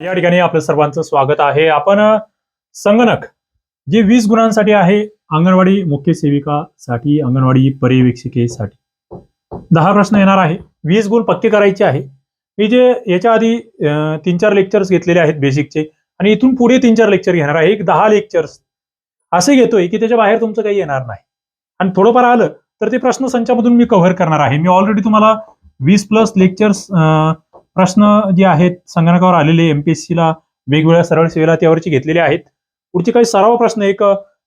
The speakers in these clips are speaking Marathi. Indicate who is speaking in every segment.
Speaker 1: या ठिकाणी आपलं सर्वांचं स्वागत आहे. आपण संगणक जे वीस गुणांसाठी आहे अंगणवाडी मुख्य सेविकासाठी अंगणवाडी पर्यवेक्षिकेसाठी. दहा प्रश्न येणार आहे. वीस गुण पक्के करायचे आहे. मी जे याच्या आधी तीन चार लेक्चर्स घेतलेले आहेत बेसिकचे आणि इथून पुढे तीन चार लेक्चर घेणार आहे. एक दहा लेक्चर्स असे घेतोय की त्याच्या बाहेर तुमचं काही येणार नाही. आणि थोडंफार आलं तर ते प्रश्न संचामधून मी कव्हर करणार आहे. मी ऑलरेडी तुम्हाला वीस प्लस लेक्चर्स प्रश्न जे आहेत संगणकावर आलेले एमपीएससीला वेगवेगळ्या सरळ सेवेला त्यावरची घेतलेले आहेत. पुढचे काही सराव प्रश्न एक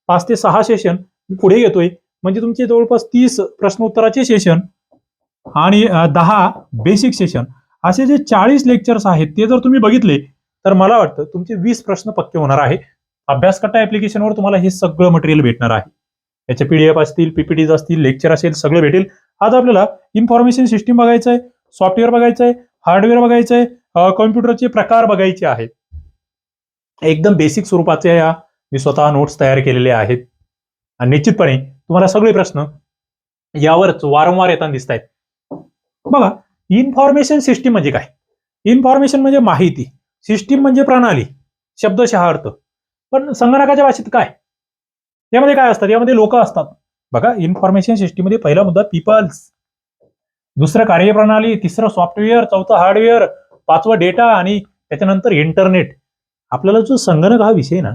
Speaker 1: पाच ते सहा सेशन मी पुढे घेतोय. म्हणजे तुमचे जवळपास तीस प्रश्नोत्तराचे सेशन आणि दहा बेसिक सेशन असे जे चाळीस लेक्चर्स आहेत ते जर तुम्ही बघितले तर मला वाटतं तुमचे वीस प्रश्न पक्के होणार आहे अभ्यासकट्टा ऍप्लिकेशनवर तुम्हाला हे सगळं मटेरियल भेटणार आहे. याचे पीडीएफ असतील पीपीटीज असतील लेक्चर असेल सगळं भेटेल. आज आपल्याला इन्फॉर्मेशन सिस्टीम बघायचं आहे सॉफ्टवेअर बघायचं आहे हार्डवेअर बघायचं आहे कॉम्प्युटरचे प्रकार बघायचे आहेत. एकदम बेसिक स्वरूपाचे या मी स्वतः नोट्स तयार केलेले आहेत. आणि निश्चितपणे तुम्हाला सगळे प्रश्न यावरच वारंवार येताना दिसत आहेत. बघा इन्फॉर्मेशन सिस्टीम म्हणजे काय? इन्फॉर्मेशन म्हणजे माहिती. सिस्टीम म्हणजे प्रणाली. शब्दशः अर्थ पण संगणकाच्या भाषेत काय? यामध्ये काय असतात यामध्ये लोक असतात. बघा इन्फॉर्मेशन सिस्टीममध्ये पहिला मुद्दा पीपल्स दुसरं कार्यप्रणाली तिसरं सॉफ्टवेअर चौथं हार्डवेअर पाचवं डेटा आणि त्याच्यानंतर इंटरनेट आपल्याला जो संगणक हा विषय ना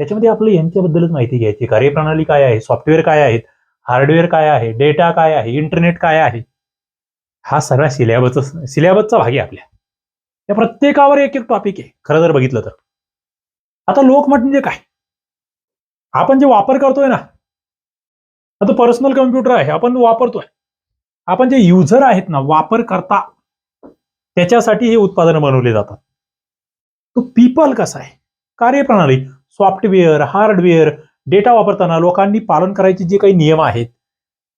Speaker 1: त्याच्यामध्ये आपलं यांच्याबद्दलच माहिती घ्यायची कार्यप्रणाली काय आहे सॉफ्टवेअर काय आहेत हार्डवेअर काय आहे डेटा काय आहे इंटरनेट काय आहे हा सगळा सिलेबस सिलेबसचा भाग आहे आपल्या. या प्रत्येकावर एक एक टॉपिक आहे खरं जर बघितलं तर. आता लोकमत म्हणजे काय? आपण जे वापर करतोय ना आता पर्सनल कम्प्युटर आहे आपण वापरतोय. आपण जे युजर आहेत ना वापरकर्ता त्याच्यासाठी हे उत्पादनं बनवले जातात. तो पीपल कसा आहे? कार्यप्रणाली सॉफ्टवेअर हार्डवेअर डेटा वापरताना लोकांनी पालन करायचे जे काही नियम आहेत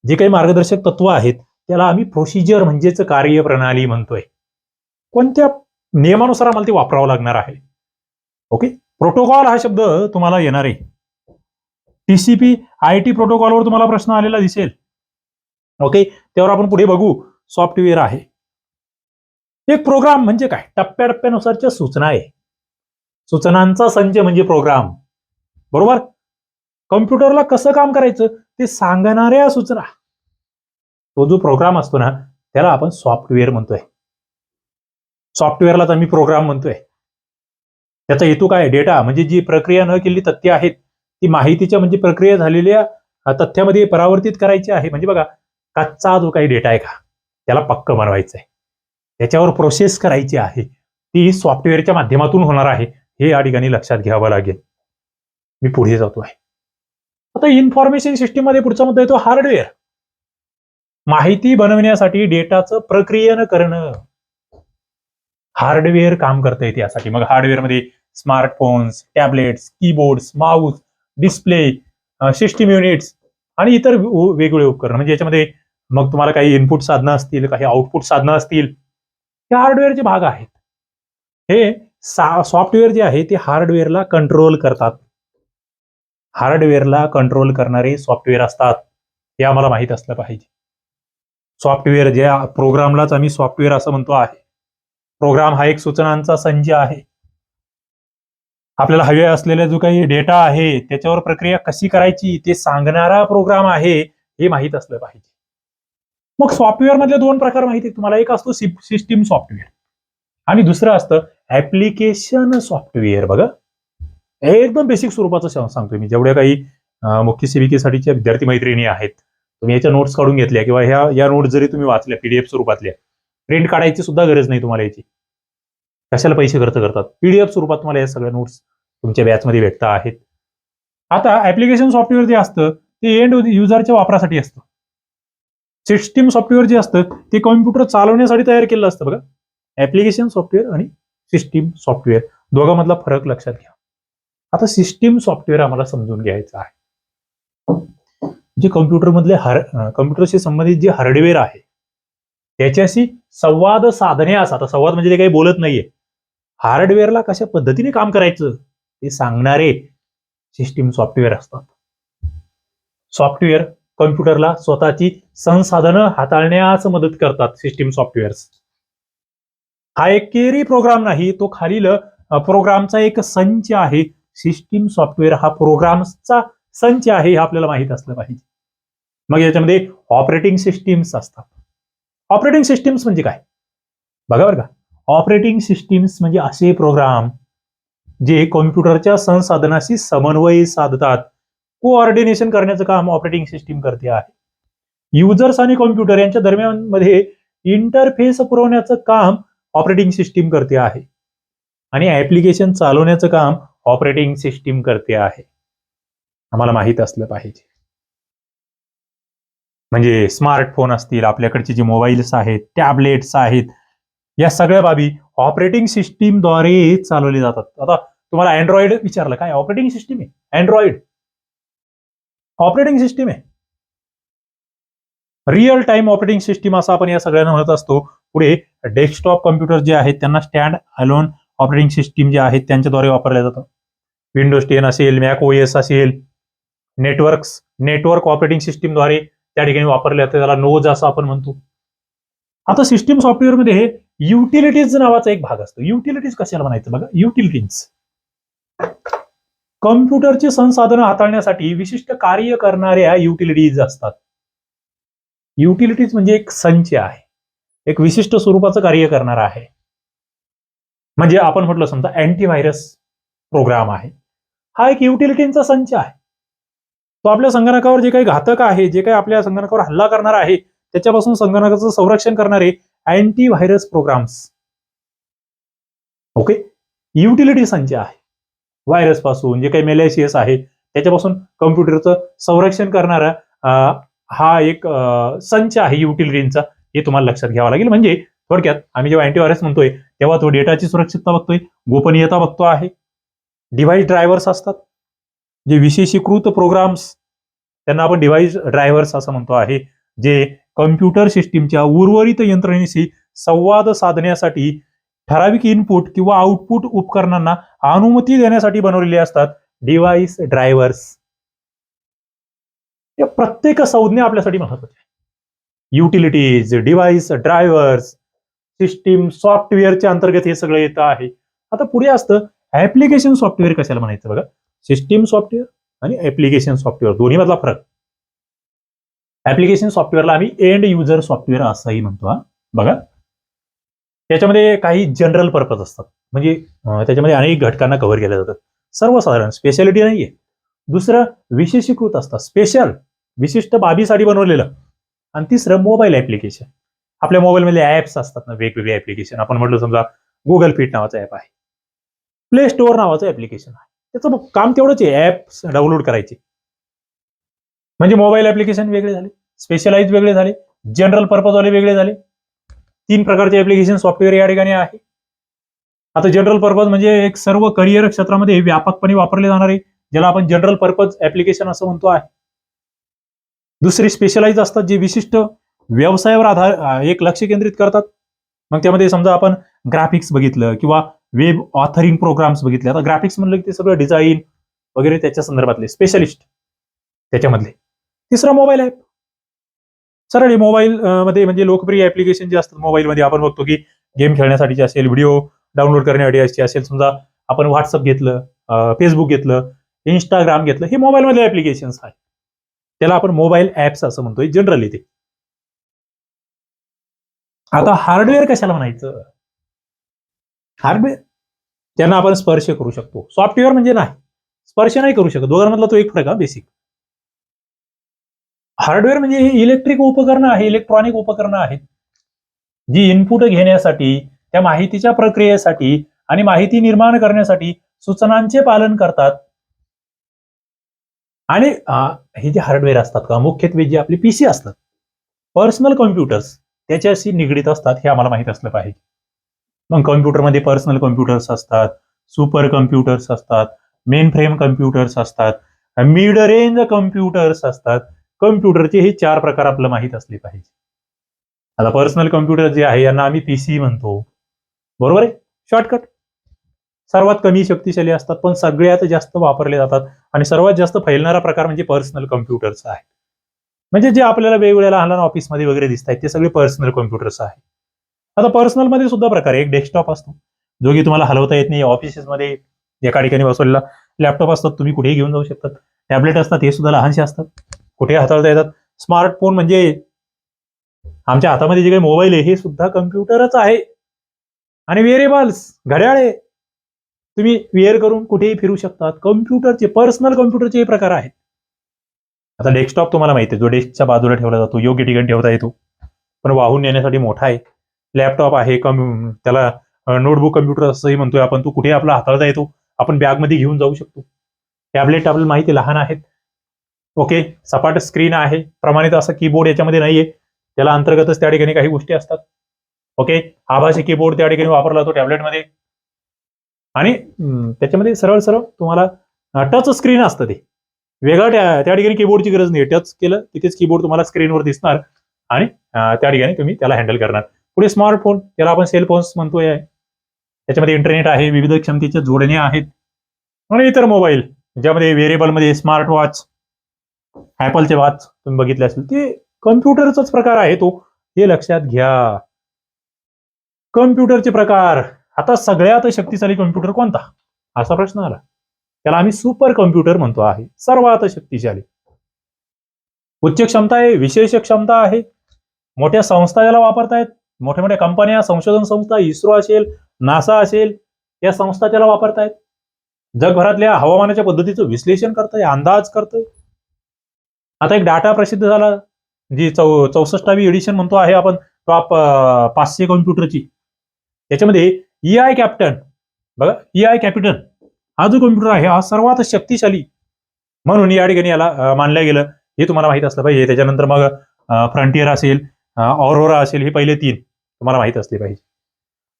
Speaker 1: जे काही मार्गदर्शक तत्व आहेत त्याला आम्ही प्रोसिजर म्हणजेच कार्यप्रणाली म्हणतोय. कोणत्या नियमानुसार आम्हाला ते वापरावं लागणार आहे? ओके प्रोटोकॉल हा शब्द तुम्हाला येणार. आहे टीसीपी आय टी प्रोटोकॉलवर तुम्हाला प्रश्न आलेला दिसेल. ओके त्यावर आपण पुढे बघू. सॉफ्टवेअर आहे. एक प्रोग्राम म्हणजे काय? टप्प्याटप्प्यानुसारच्या सूचना आहे. सूचनांचा संच म्हणजे प्रोग्राम बरोबर? कम्प्युटरला कसं काम करायचं? ते सांगणाऱ्या सूचना. तो जो प्रोग्राम असतो ना त्याला आपण सॉफ्टवेअर म्हणतोय. सॉफ्टवेअरलाच आम्ही प्रोग्राम म्हणतोय. त्याचा हेतू काय? डेटा म्हणजे जी प्रक्रिया न केलेली तथ्य आहेत ती माहितीच्या म्हणजे प्रक्रिया झालेल्या तथ्यामध्ये परावर्तित करायची आहे. म्हणजे बघा कच्चा जो काही डेटा आहे का त्याला पक्क बनवायचं आहे त्याच्यावर प्रोसेस करायची आहे. ती सॉफ्टवेअरच्या माध्यमातून होणार आहे हे या ठिकाणी लक्षात घ्यावं लागेल. मी पुढे जातो आहे. आता इन्फॉर्मेशन सिस्टीममध्ये पुढचा मुद्दा येतो हार्डवेअर माहिती बनवण्यासाठी डेटाचं प्रक्रियेनं करणं. हार्डवेअर काम करता येते यासाठी. मग हार्डवेअरमध्ये smartphones tablets keyboards mouse display system units आणि इतर वेगवेगळे उपकरण. म्हणजे याच्यामध्ये मग तुम्हाला काही इनपुट साधनं असतील काही आउटपुट साधनं असतील हे हार्डवेअरचे भाग आहेत. हे सॉफ्टवेअर जे आहे ते हार्डवेअरला कंट्रोल करतात. हार्डवेअरला कंट्रोल करणारे सॉफ्टवेअर असतात. हे आम्हाला माहीत असलं पाहिजे. सॉफ्टवेअर ज्या प्रोग्रामलाच आम्ही सॉफ्टवेअर असं म्हणतो आहे. प्रोग्राम हा एक सूचनांचा संच आहे. आपल्याला हवे असलेला जो काही डेटा आहे त्याच्यावर प्रक्रिया कशी करायची ते सांगणारा प्रोग्राम आहे हे माहीत असलं पाहिजे. मग सॉफ्टवेअर मधले दोन प्रकार माहिती आहेत तुम्हाला एक असतो सिस्टीम सॉफ्टवेअर आणि दुसरं असतं ऍप्लिकेशन सॉफ्टवेअर बघा. हे एकदम बेसिक स्वरूपाचं सांगतो मी. जेवढ्या काही मुख्य सेविकेसाठीच्या विद्यार्थी मैत्रिणी आहेत तुम्ही याच्या नोट्स काढून घेतल्या किंवा ह्या या नोट्स जरी तुम्ही वाचल्या पीडीएफ स्वरूपातल्या प्रिंट काढायची सुद्धा गरज नाही तुम्हाला याची. कशाला पैसे खर्च करतात? पीडीएफ स्वरूपात तुम्हाला या सगळ्या नोट्स तुमच्या बॅचमध्ये व्यक्त आहेत. आता ऍप्लिकेशन सॉफ्टवेअर जे असतं ते एंड युजरच्या वापरासाठी असतं. सिस्टीम सॉफ्टवेअर जे असतं ते कॉम्प्युटर चालवण्यासाठी तयार केलेलं असतं बघा. ऍप्लिकेशन सॉफ्टवेअर आणि सिस्टीम सॉफ्टवेअर दोघांमधला फरक लक्षात घ्या. आता सिस्टीम सॉफ्टवेअर आम्हाला समजून घ्यायचं आहे. जे कम्प्युटरमधले हर कम्प्युटरशी संबंधित जे हार्डवेअर आहे त्याच्याशी संवाद साधण्यास आता संवाद म्हणजे ते काही बोलत नाहीये. हार्डवेअरला कशा पद्धतीने काम करायचं ते सांगणारे सिस्टीम सॉफ्टवेअर असतात. सॉफ्टवेअर कॉम्प्युटरला स्वतःची संसाधनं हाताळण्यास मदत करतात सिस्टीम सॉफ्टवेअर्स. हा केरी प्रोग्राम नाही तो खालील प्रोग्रामचा एक संच आहे. सिस्टीम सॉफ्टवेअर हा प्रोग्रामचा संच आहे हे आपल्याला माहीत असलं पाहिजे. मग याच्यामध्ये ऑपरेटिंग सिस्टीम्स असतात. ऑपरेटिंग सिस्टीम्स म्हणजे काय? बघा बरं का. ऑपरेटिंग सिस्टीम्स म्हणजे असे प्रोग्राम जे कॉम्प्युटरच्या संसाधनाशी समन्वय साधतात. कोऑर्डिनेशन करण्याचं काम ऑपरेटिंग सिस्टीम करते आहे. युजर्स आणि कॉम्प्युटर यांच्या दरम्यानमध्ये इंटरफेस पुरवण्याचं काम ऑपरेटिंग सिस्टीम करते आहे. आणि ऍप्लिकेशन चालवण्याचं काम ऑपरेटिंग सिस्टीम करते आहे. आम्हाला माहीत असलं पाहिजे. म्हणजे स्मार्टफोन असतील आपल्याकडचे जे मोबाईल्स आहेत टॅबलेट्स आहेत या सगळ्या बाबी ऑपरेटिंग सिस्टीमद्वारे चालवले जातात. आता तुम्हाला अँड्रॉइड विचारलं काय ऑपरेटिंग सिस्टीम आहे? अँड्रॉइड. ऑपरेटिंग सिस्टीम आहे. रिअल टाइम ऑपरेटिंग सिस्टीम असं आपण या सगळ्यांना म्हणत असतो. पुढे डेस्कटॉप कम्प्युटर जे आहेत त्यांना स्टँड अलोन ऑपरेटिंग सिस्टीम जे आहेत त्यांच्याद्वारे वापरल्या जातं. विंडोज टेन असेल मॅक ओएस असेल नेटवर्क्स नेटवर्क ऑपरेटिंग सिस्टीमद्वारे त्या ठिकाणी वापरले जाते त्याला नोज असं आपण म्हणतो. आता सिस्टीम सॉफ्टवेअरमध्ये युटिलिटीज नावाचा एक भाग असतो. युटिलिटीज कशाला म्हणायचं बघा? युटिलिटीज कम्प्युटरची संसाधनं हाताळण्यासाठी विशिष्ट कार्य करणाऱ्या युटिलिटीज असतात. युटिलिटीज म्हणजे एक संच आहे. एक विशिष्ट स्वरूपाचं कार्य करणार आहे. म्हणजे आपण म्हटलं समजा अँटीव्हायरस प्रोग्राम आहे. हा एक युटिलिटींचा संच आहे. तो आपल्या संगणकावर जे काही घातक आहे जे काही आपल्या संगणकावर हल्ला करणार आहे त्याच्यापासून संगणकाचं संरक्षण करणारे अँटीव्हायरस प्रोग्राम्स ओके युटिलिटी संच आहे. व्हायरसपासून जे काही मेलेशियस आहे त्याच्यापासून कम्प्युटरचं संरक्षण करणारा हा एक संच आहे युटिलिटींचा हे तुम्हाला लक्षात घ्यावं लागेल. म्हणजे थोडक्यात आम्ही जेव्हा अँटीव्हायरस म्हणतोय तेव्हा तो डेटाची सुरक्षितता बघतोय गोपनीयता बघतो आहे. डिव्हाइस ड्रायव्हर्स असतात. जे विशेषीकृत प्रोग्राम्स त्यांना आपण डिव्हाइस ड्रायव्हर्स असं म्हणतो आहे. जे कम्प्युटर सिस्टीमच्या उर्वरित यंत्रणेशी संवाद साधण्यासाठी ठराविक इनपुट किंवा आउटपुट उपकरणांना अनुमती देण्यासाठी बनवलेले असतात डिव्हाइस ड्रायव्हर्स या प्रत्येक संज्ञा आपल्यासाठी महत्वाची आहे. युटिलिटीज डिव्हाइस ड्रायव्हर्स सिस्टीम सॉफ्टवेअरच्या अंतर्गत हे सगळं येतं आहे. आता पुढे असतं ऍप्लिकेशन सॉफ्टवेअर कशाला म्हणायचं बघा? सिस्टीम सॉफ्टवेअर आणि ऍप्लिकेशन सॉफ्टवेअर दोन्ही मधला फरक. ऍप्लिकेशन सॉफ्टवेअरला आम्ही एंड युजर सॉफ्टवेअर असंही म्हणतो हा. बघा. त्याच्यामध्ये काही जनरल पर्पज असतात. म्हणजे त्याच्यामध्ये अनेक घटकांना कव्हर केलं जातात सर्वसाधारण स्पेशालिटी नाहीये. दुसरं विशेषीकृत असतात. स्पेशल विशिष्ट बाबीसाठी बनवलेलं. आणि तिसरं मोबाईल ऍप्लिकेशन आपल्या मोबाईलमध्ये ऍप्स असतात ना वेगवेगळे ऍप्लिकेशन आपण म्हटलं समजा गुगल फिट नावाचं ऍप आहे. प्ले स्टोअर नावाचं ऍप्लिकेशन आहे. त्याचं मग काम तेवढंच आहे. ऍप्स डाउनलोड करायचे. म्हणजे मोबाईल ऍप्लिकेशन वेगळे झाले. स्पेशलाइज वेगळे झाले. जनरल पर्पजवाले वेगळे झाले. तीन प्रकारचे ऍप्लिकेशन सॉफ्टवेअर या ठिकाणी आहे. आता जनरल पर्पज म्हणजे एक सर्व करिअर क्षेत्रामध्ये व्यापकपणे वापरले जाणारे ज्याला आपण जनरल पर्पज ऍप्लिकेशन असं म्हणतो आहे. दुसरी स्पेशलाइज असतात जे विशिष्ट व्यवसायावर आधार एक लक्ष केंद्रित करतात. मग त्यामध्ये समजा आपण ग्राफिक्स बघितलं किंवा वेब ऑथरिंग प्रोग्राम्स बघितले. आता ग्राफिक्स म्हणलं की ते सगळं डिझाईन वगैरे त्याच्या संदर्भातले स्पेशलिस्ट त्याच्यामधले. तिसरा मोबाईल ऍप सरळ हे मोबाईल मध्ये म्हणजे लोकप्रिय ऍप्लिकेशन जे असतात मोबाईलमध्ये आपण बघतो की गेम खेळण्यासाठीचे असेल व्हिडिओ डाउनलोड करण्यासाठी असेल समजा आपण व्हॉट्सअप घेतलं फेसबुक घेतलं इंस्टाग्राम घेतलं हे मोबाईलमधले ऍप्लिकेशन्स आहे त्याला आपण मोबाईल ऍप्स असं म्हणतोय जनरली ते. आता हार्डवेअर कशाला म्हणायचं? हार्डवेअर त्यांना आपण स्पर्श करू शकतो. सॉफ्टवेअर म्हणजे नाही. स्पर्श नाही करू शकत. दोघांमधला तो एक फरक हा बेसिक हार्डवेअर म्हणजे ही इलेक्ट्रिक उपकरणं आहे इलेक्ट्रॉनिक उपकरणं आहेत. जी इनपुट घेण्यासाठी त्या माहितीच्या प्रक्रियेसाठी आणि माहिती निर्माण करण्यासाठी सूचनांचे पालन करतात. आणि हे जे हार्डवेअर असतात का मुख्यत्वे जे आपले पीसी असतात पर्सनल कॉम्प्युटर्स त्याच्याशी निगडीत असतात हे आम्हाला माहीत असलं पाहिजे. मग कॉम्प्युटरमध्ये पर्सनल कॉम्प्युटर्स असतात सुपर कम्प्युटर्स असतात मेन फ्रेम कम्प्युटर्स असतात मिड रेंज कम्प्युटर्स असतात. कम्प्युटरचे हे चार प्रकार आपल्याला माहीत असले पाहिजे. आता पर्सनल कम्प्युटर जे आहे यांना आम्ही पीसी म्हणतो. बरोबर आहे? शॉर्टकट सर्वात कमी शक्तिशाली असतात पण सगळ्यात जास्त वापरले जातात आणि सर्वात जास्त फैलणारा प्रकार म्हणजे पर्सनल कम्प्युटर्स आहे. म्हणजे जे आपल्याला वेगवेगळ्या लहान लहान ऑफिसमध्ये वगैरे दिसत आहेत ते सगळे पर्सनल कम्प्युटर्स आहे. आता पर्सनलमध्ये सुद्धा प्रकार आहे. एक डेस्कटॉप असतो. जो की तुम्हाला हलवता येत नाही. ऑफिसेसमध्ये एका ठिकाणी बसवलेला लॅपटॉप असतात. तुम्ही कुठेही घेऊन जाऊ शकतात. टॅबलेट असतात. हे सुद्धा लहानसे असतात. कुठे हाताळता येतात? स्मार्टफोन म्हणजे आमच्या हातामध्ये जे काही मोबाईल आहे हे सुद्धा कम्प्युटरच आहे. आणि वेरेबल्स घड्याळे. तुम्ही वेअर करून कुठेही फिरू शकतात. कम्प्युटरचे पर्सनल कम्प्युटरचे हे प्रकार आहेत. आता डेस्कटॉप तुम्हाला माहिती आहे जो डेस्कच्या बाजूला ठेवला जातो योग्य ठिकाणी ठेवता येतो. पण वाहून नेण्यासाठी मोठा आहे. लॅपटॉप आहे कम त्याला नोटबुक कम्प्युटर असंही म्हणतोय आपण. तो कुठे आपला हाताळता येतो? आपण बॅगमध्ये घेऊन जाऊ शकतो. टॅबलेट आपल्याला माहिती लहान आहेत. ओके सपाट स्क्रीन आहे. प्रमाणित असं कीबोर्ड याच्यामध्ये नाहीये. त्याला अंतर्गतच त्या ठिकाणी काही गोष्टी असतात. ओके आभासी कीबोर्ड त्या ठिकाणी वापरला जातो टॅबलेटमध्ये आणि त्याच्यामध्ये सरळ सरळ तुम्हाला टच स्क्रीन असतं ते. वेगळं त्या त्या ठिकाणी कीबोर्डची गरज नाही टच केलं तिथेच कीबोर्ड तुम्हाला स्क्रीनवर दिसणार. आणि त्या ठिकाणी तुम्ही त्याला हँडल करणार. पुढे स्मार्टफोन त्याला आपण सेल फोन्स म्हणतोय. त्याच्यामध्ये इंटरनेट आहे विविध क्षमतेच्या जोडण्या आहेत. आणि इतर मोबाईल ज्यामध्ये व्हेरिएबलमध्ये स्मार्ट वॉच ऍपलचे वाच तुम्ही बघितले असेल ते कम्प्युटरचाच प्रकार आहे तो. हे लक्षात घ्या. कम्प्युटरचे प्रकार. आता सगळ्यात शक्तिशाली कम्प्युटर कोणता? असा प्रश्न आला. त्याला आम्ही सुपर कम्प्युटर म्हणतो आहे. सर्वात शक्तिशाली. उच्च क्षमता आहे विशेष क्षमता आहे. मोठ्या संस्था याला वापरतायत. मोठ्या मोठ्या कंपन्या संशोधन संस्था इस्रो असेल नासा असेल या संस्था त्याला वापरतायत. जगभरातल्या हवामानाच्या पद्धतीचं विश्लेषण करतंय अंदाज करतंय. आता एक डाटा प्रसिद्ध झाला. जी चौ चौसष्टावी एडिशन म्हणतो आहे आपण टॉप पाचशे कॉम्प्युटरची त्याच्यामध्ये ई आय कॅप्टन बघा ई आय कॅपिटन हा जो कॉम्प्युटर आहे हा सर्वात शक्तिशाली. म्हणून या ठिकाणी याला अं, मानलं गेलं. हे तुम्हाला माहीत असलं पाहिजे. त्याच्यानंतर मग फ्रंटियर असेल ऑरोरा असेल हे पहिले तीन तुम्हाला माहीत असले पाहिजे.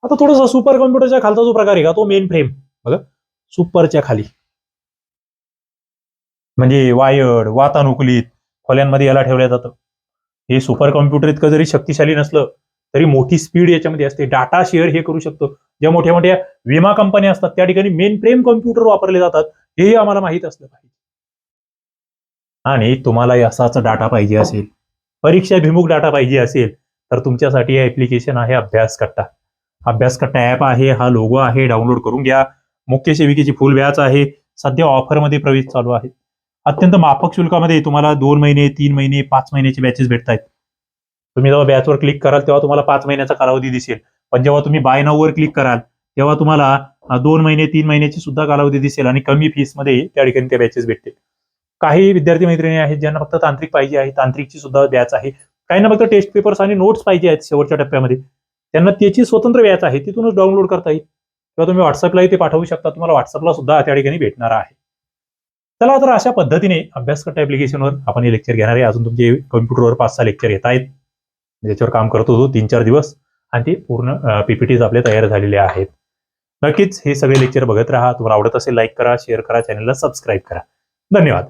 Speaker 1: आता थोडंसं सुपर कॉम्प्युटरच्या खालचा जो प्रकार आहे का तो मेन फ्रेम बघा. सुपरच्या खाली. म्हणजे वायर्ड वातानुकूलित खोल्यांमध्ये याला ठेवलं जातं. हे सुपर कॉम्प्युटर इतकं जरी शक्तिशाली नसलं तरी मोठी स्पीड याच्यामध्ये असते. डाटा शेअर हे करू शकतो. ज्या मोठ्या मोठ्या विमा कंपन्या असतात त्या ठिकाणी मेन फ्रेम कॉम्प्युटर वापरले जातात. हेही आम्हाला माहीत असलं पाहिजे. आणि तुम्हाला असाच डाटा पाहिजे असेल परीक्षाभिमुख डाटा पाहिजे असेल तर तुमच्यासाठी हे ऍप्लिकेशन आहे अभ्यास कट्टा अभ्यास कट्टा ऍप आहे हा लोगो आहे डाउनलोड करून घ्या. मुख्य सेविकेची फुल व्याच आहे. सध्या ऑफरमध्ये प्रवेश चालू आहे. अत्यंत माफक शुल्कामध्ये तुम्हाला दोन महिने तीन महिने पाच महिन्याचे बॅचेस भेटत आहेत तुम्ही जेव्हा बॅचवर क्लिक कराल तेव्हा तुम्हाला पाच महिन्याचा कालावधी दिसेल. पण जेव्हा तुम्ही बाय नाव क्लिक कराल तेव्हा तुम्हाला दोन महिने तीन महिन्याची सुद्धा कालावधी दिसेल आणि कमी फीसमध्ये त्या ठिकाणी त्या बॅचेस भेटतील. काही विद्यार्थी मैत्रिणी आहेत ज्यांना फक्त तांत्रिक पाहिजे आहे तांत्रिकची सुद्धा बॅच आहे. काहींना फक्त टेस्ट पेपर्स आणि नोट्स पाहिजे आहेत शेवटच्या टप्प्यामध्ये. त्यांना त्याची स्वतंत्र बॅच आहे तिथूनच डाउनलोड करता येईल. किंवा तुम्ही व्हॉट्सअपलाही ते पाठवू शकता तुम्हाला व्हॉट्सअपला सुद्धा त्या ठिकाणी भेटणार आहे. चला तर अशा पद्धतीने अभ्यासकट करता ऍप्लिकेशनवर आपण हे लेक्चर घेणार आहे. अजून तुमचे कम्प्युटरवर पाच सहा लेक्चर येत आहेत. ज्याच्यावर काम करत होतो तीन चार दिवस. आणि ते पूर्ण पीपीटीज आपले तयार झालेले आहेत. नक्कीच हे सगळे लेक्चर बघत राहा. तुम्हाला आवडत असेल लाईक करा शेअर करा चॅनलला सबस्क्राईब करा. धन्यवाद.